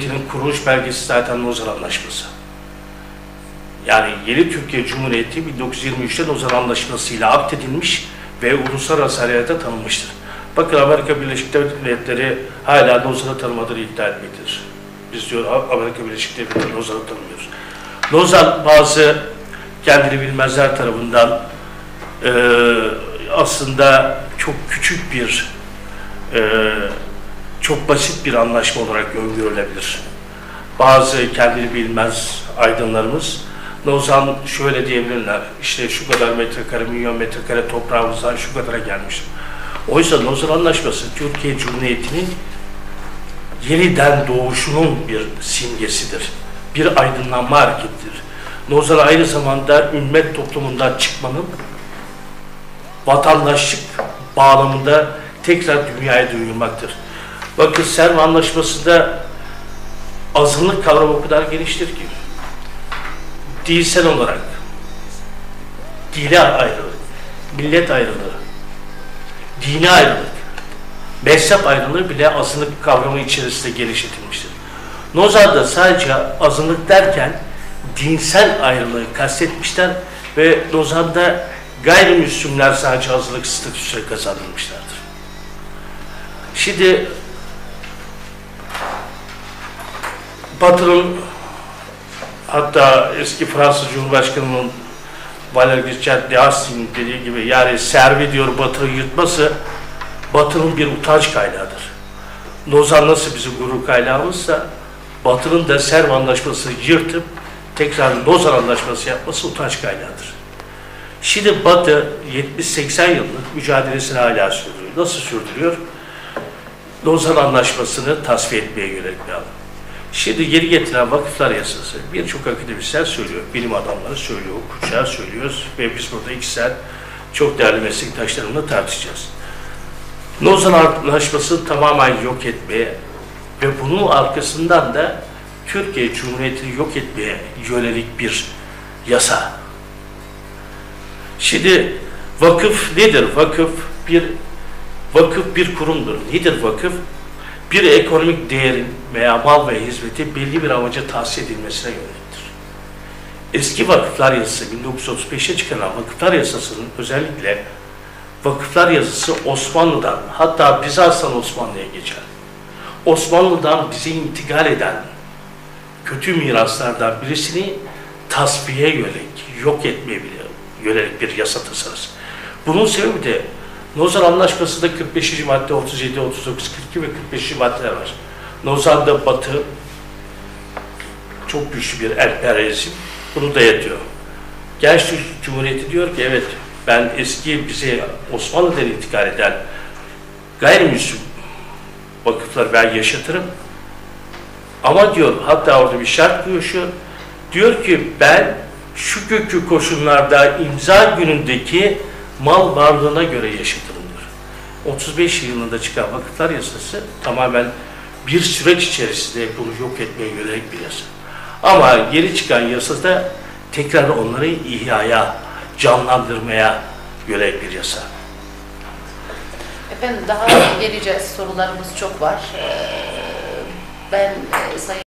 Cumhuriyeti'nin kuruluş belgesi zaten Lozan Anlaşması. Yani yeni Türkiye Cumhuriyeti 1923'te Lozan Anlaşması ile akdedilmiş ve uluslararası hayata tanınmıştır. Bakın Amerika Birleşik Devletleri hala Lozan'ı tanımadığını iddia etmektedir. Biz diyor Amerika Birleşik Devletleri Lozan'ı tanımıyoruz. Lozan bazı kendini bilmezler tarafından e, aslında çok küçük bir e, çok basit bir anlaşma olarak öngörülebilir. Bazı kendini bilmez aydınlarımız Lozan şöyle diyebilirler, işte şu kadar metrekare, milyon metrekare toprağımızdan şu kadara gelmiştir. Oysa Lozan Anlaşması Türkiye Cumhuriyeti'nin yeniden doğuşunun bir simgesidir. Bir aydınlanma hareketidir. Lozan aynı zamanda ümmet toplumundan çıkmanın vatandaşlık bağlamında tekrar dünyaya duyurmaktır. Bakın Serv Anlaşması'nda azınlık kavramı o kadar geniştir ki dilsel olarak dile ayrılık, millet ayrılığı, dini ayrılık, mezhep ayrılığı bile azınlık kavramı içerisinde genişletilmiştir. Nozar'da sadece azınlık derken dinsel ayrılığı kastetmişler ve Lozan'da gayrimüslimler sadece azınlık statüsü kazanılmışlardır. Şimdi Batı'nın hatta eski Fransız Cumhurbaşkanı'nın Valéry Giscard d'Estaing dediği gibi yani servi diyor Batı'yı yutması Batı'nın bir utanç kaynağıdır. Lozan nasıl bizim gurur kaynağımızsa Batı'nın da Serv Anlaşması'nı yırtıp tekrar Lozan Anlaşması yapması utanç kaynağıdır. Şimdi Batı 70-80 yıllık mücadelesini hala sürdürüyor. Nasıl sürdürüyor? Lozan Anlaşması'nı tasfiye etmeye yönelik bir adım. Şimdi geri getiren vakıflar yasası birçok akademisyen söylüyor, bilim adamları söylüyor, hukukçular söylüyoruz ve biz burada iki saat çok değerli meslektaşlarımla tartışacağız. Lozan Anlaşması'nı tamamen yok etmeye ve bunun arkasından da Türkiye Cumhuriyeti'ni yok etmeye yönelik bir yasa. Şimdi vakıf nedir? Vakıf bir vakıf bir kurumdur. Nedir vakıf? Bir ekonomik değerin veya mal ve hizmeti belli bir amaca tahsis edilmesine yöneliktir. Eski vakıflar yasası 1935'e çıkarılan vakıflar yasasının özellikle vakıflar yazısı Osmanlı'dan hatta Bizans'tan Osmanlı'ya geçer. Osmanlı'dan bize intikal eden kötü miraslardan birisini tasfiye yönelik, yok etmeye bile yönelik bir yasa tasarısı. Bunun sebebi de Lozan Anlaşması'nda 45. madde 37, 39, 42 ve 45. maddeler var. Lozan'da Batı çok güçlü bir emperyalizm bunu dayatıyor. Genç Türk Cumhuriyeti diyor ki evet ben eski bize Osmanlı'dan intikal eden gayrimüslim vakıfları ben yaşatırım. Ama diyor hatta orada bir şart koşuyor. Diyor ki ben şu kökü koşullarda imza günündeki mal varlığına göre yaşatılır. 35 yılında çıkan vakıflar yasası tamamen bir süreç içerisinde bunu yok etmeye yönelik bir yasa. Ama geri çıkan yasada tekrar onları ihyaya, canlandırmaya yönelik bir yasa. Efendim daha geleceğiz. Sorularımız çok var. Ee, Ben e, Sayın